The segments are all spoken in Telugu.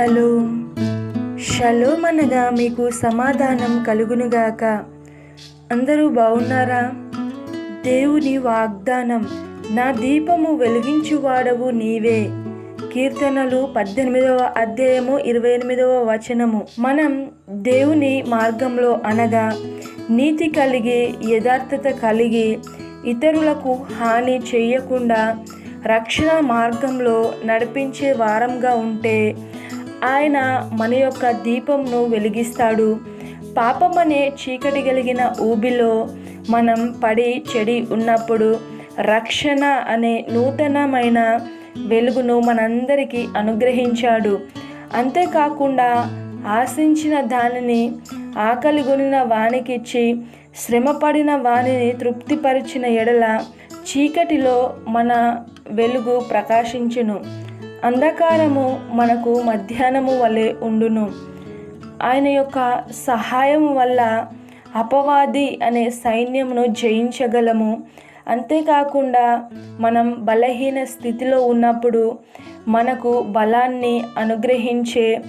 షలోం షలోం అనగా మీకు సమాధానం కలుగునుగాక. అందరూ బాగున్నారా దేవుని వాగ్దానం నా దీపము వెలిగించువాడవు నీవే. కీర్తనలు పద్దెనిమిదవ అధ్యాయము ఇరవై ఎనిమిదవ వచనము. మనం దేవుని మార్గంలో అనగా నీతి కలిగి యథార్థత కలిగి ఇతరులకు హాని చేయకుండా రక్షణ మార్గంలో నడిపించే వారంగా ఉంటే ఆయన మన యొక్క దీపంను వెలిగిస్తాడు. పాపం అనే చీకటి కలిగిన ఊబిలో మనం పడి చెడి ఉన్నప్పుడు రక్షణ అనే నూతనమైన వెలుగును మనందరికీ అనుగ్రహించాడు. అంతేకాకుండా ఆశించిన దానిని ఆకలిగొనిన వానికిచ్చి శ్రమపడిన వానిని తృప్తిపరిచిన ఎడల చీకటిలో మన వెలుగు ప్రకాశించును. అంధకారము మనకు మధ్యాహ్నము వలె ఉండును. ఆయన యొక్క సహాయం వల్ల అపవాది అనే సైన్యమును జయించగలము. అంతేకాకుండా మనం బలహీన స్థితిలో ఉన్నప్పుడు మనకు బలాన్ని అనుగ్రహించే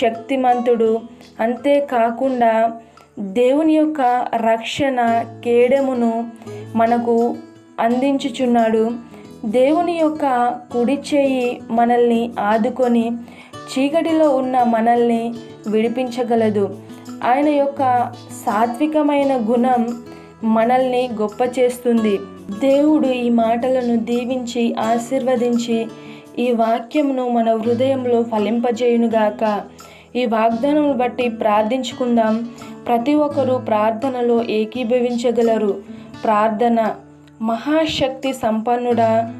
శక్తిమంతుడు. అంతేకాకుండా దేవుని యొక్క రక్షణ కేడమును మనకు అందించుచున్నాడు. దేవుని యొక్క కుడి చేయి మనల్ని ఆదుకొని చీకటిలో ఉన్న మనల్ని విడిపించగలదు. ఆయన యొక్క సాత్వికమైన గుణం మనల్ని గొప్ప చేస్తుంది. దేవుడు ఈ మాటలను దీవించి ఆశీర్వదించి ఈ వాక్యమును మన హృదయంలో ఫలింపజేయునుగాక. ఈ వాగ్దానం బట్టి ప్రార్థించుకుందాం. ప్రతి ఒక్కరూ ప్రార్థనలో ఏకీభవించగలరు. ప్రార్థన. మహాశక్తి సంపన్నుడా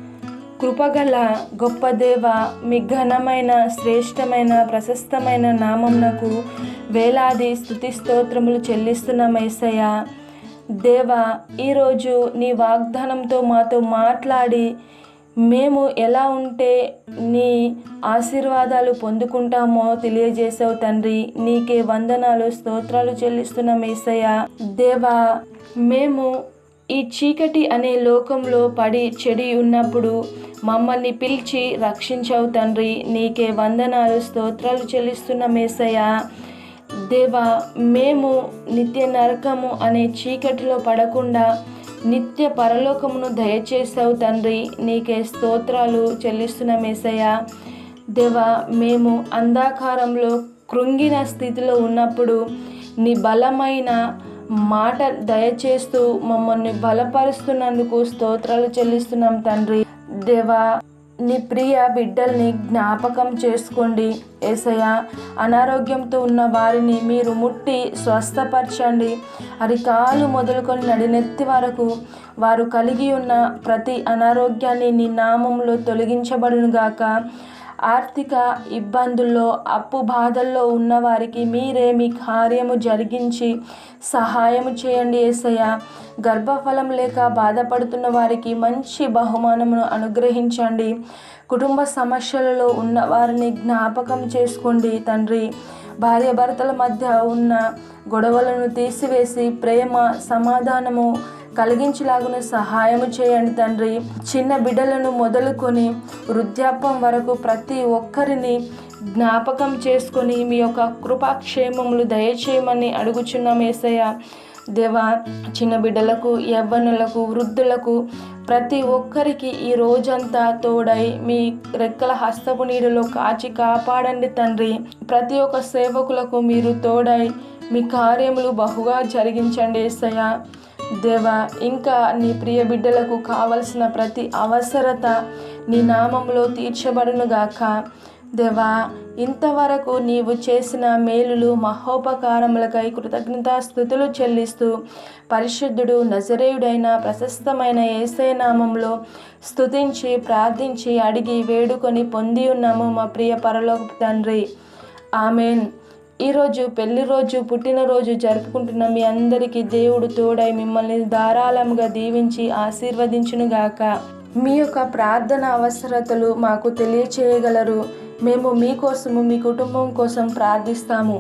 కృపగల గొప్ప దేవ మీ ఘనమైన శ్రేష్టమైన ప్రశస్తమైన నామంనకు వేలాది స్థుతి స్తోత్రములు చెల్లిస్తున్న మేసయ్య. దేవ ఈరోజు నీ వాగ్దానంతో మాతో మాట్లాడి మేము ఎలా ఉంటే నీ ఆశీర్వాదాలు పొందుకుంటామో తెలియజేసావు తండ్రి. నీకే వందనాలు స్తోత్రాలు చెల్లిస్తున్న మేసయ్య. దేవా మేము ఈ చీకటి అనే లోకంలో పడి చెడి ఉన్నప్పుడు మమ్మల్ని పిలిచి రక్షించావు తండ్రి నీకే వందనాలు స్తోత్రాలు చెల్లిస్తున్న మేసయ్య. దేవా మేము నిత్య నరకము అనే చీకటిలో పడకుండా నిత్య పరలోకమును దయచేసావు తండ్రి నీకే స్తోత్రాలు చెల్లిస్తున్న మేసయ్య. దేవా మేము అంధాకారంలో కృంగిన స్థితిలో ఉన్నప్పుడు నీ బలమైన మాట దయచేస్తూ మమ్మల్ని బలపరుస్తున్నందుకు స్తోత్రాలు చెల్లిస్తున్నాం తండ్రి. దేవా నీ ప్రియ బిడ్డల్ని జ్ఞాపకం చేసుకోండి. ఏసయ అనారోగ్యంతో ఉన్న వారిని మీరు ముట్టి స్వస్థపరచండి. అరికాలు మొదలుకొని నడినెత్తి వరకు వారు కలిగి ఉన్న ప్రతి అనారోగ్యాన్ని నీ నామంలో తొలగించబడునుగాక. ఆర్థిక ఇబ్బందుల్లో అప్పు బాధల్లో ఉన్నవారికి మీరే మీ కార్యము జరిగించి సహాయము చేయండి ఏసయ్య. గర్భఫలం లేక బాధపడుతున్న వారికి మంచి బహుమానమును అనుగ్రహించండి. కుటుంబ సమస్యలలో ఉన్నవారిని జ్ఞాపకం చేసుకోండి తండ్రి. భార్యాభర్తల మధ్య ఉన్న గొడవలను తీసివేసి ప్రేమ సమాధానము కలిగించలాగున సహాయము చేయండి తండ్రి. చిన్న బిడ్డలను మొదలుకొని వృద్ధాప్యం వరకు ప్రతి ఒక్కరిని జ్ఞాపకం చేసుకొని మీ యొక్క కృపాక్షేమములు దయచేయమని అడుగుచున్నాం ఏసయ్య. దేవా చిన్న బిడ్డలకు యవ్వనులకు వృద్ధులకు ప్రతి ఒక్కరికి ఈ రోజంతా తోడై మీ రెక్కల హస్తపు నీడలో కాచి కాపాడండి తండ్రి. ప్రతి ఒక్క సేవకులకు మీరు తోడై మీ కార్యములు బహుగా జరిగించండి ఏసయ్య. దేవా ఇంకా నీ ప్రియ బిడ్డలకు కావలసిన ప్రతి అవసరత నీ నామంలో తీర్చబడునుగాక. దేవా ఇంతవరకు నీవు చేసిన మేలులు మహోపకారములకై కృతజ్ఞతాస్థుతులు చెల్లిస్తూ పరిశుద్ధుడు నజరేయుడైన ప్రశస్తమైన ఏసైనామంలో నామంలో ప్రార్థించి అడిగి వేడుకొని పొంది ఉన్నాము మా ప్రియ పరలోక తండ్రి. ఆమెన్. ఈరోజు పెళ్ళి రోజు పుట్టినరోజు జరుపుకుంటున్న మీ అందరికీ దేవుడు తోడై మిమ్మల్ని ధారాళంగా దీవించి ఆశీర్వదించునుగాక. మీ యొక్క ప్రార్థన అవసరతలు మాకు తెలియచేయగలరు. మేము మీకోసము మీ కుటుంబం కోసం ప్రార్థిస్తాము.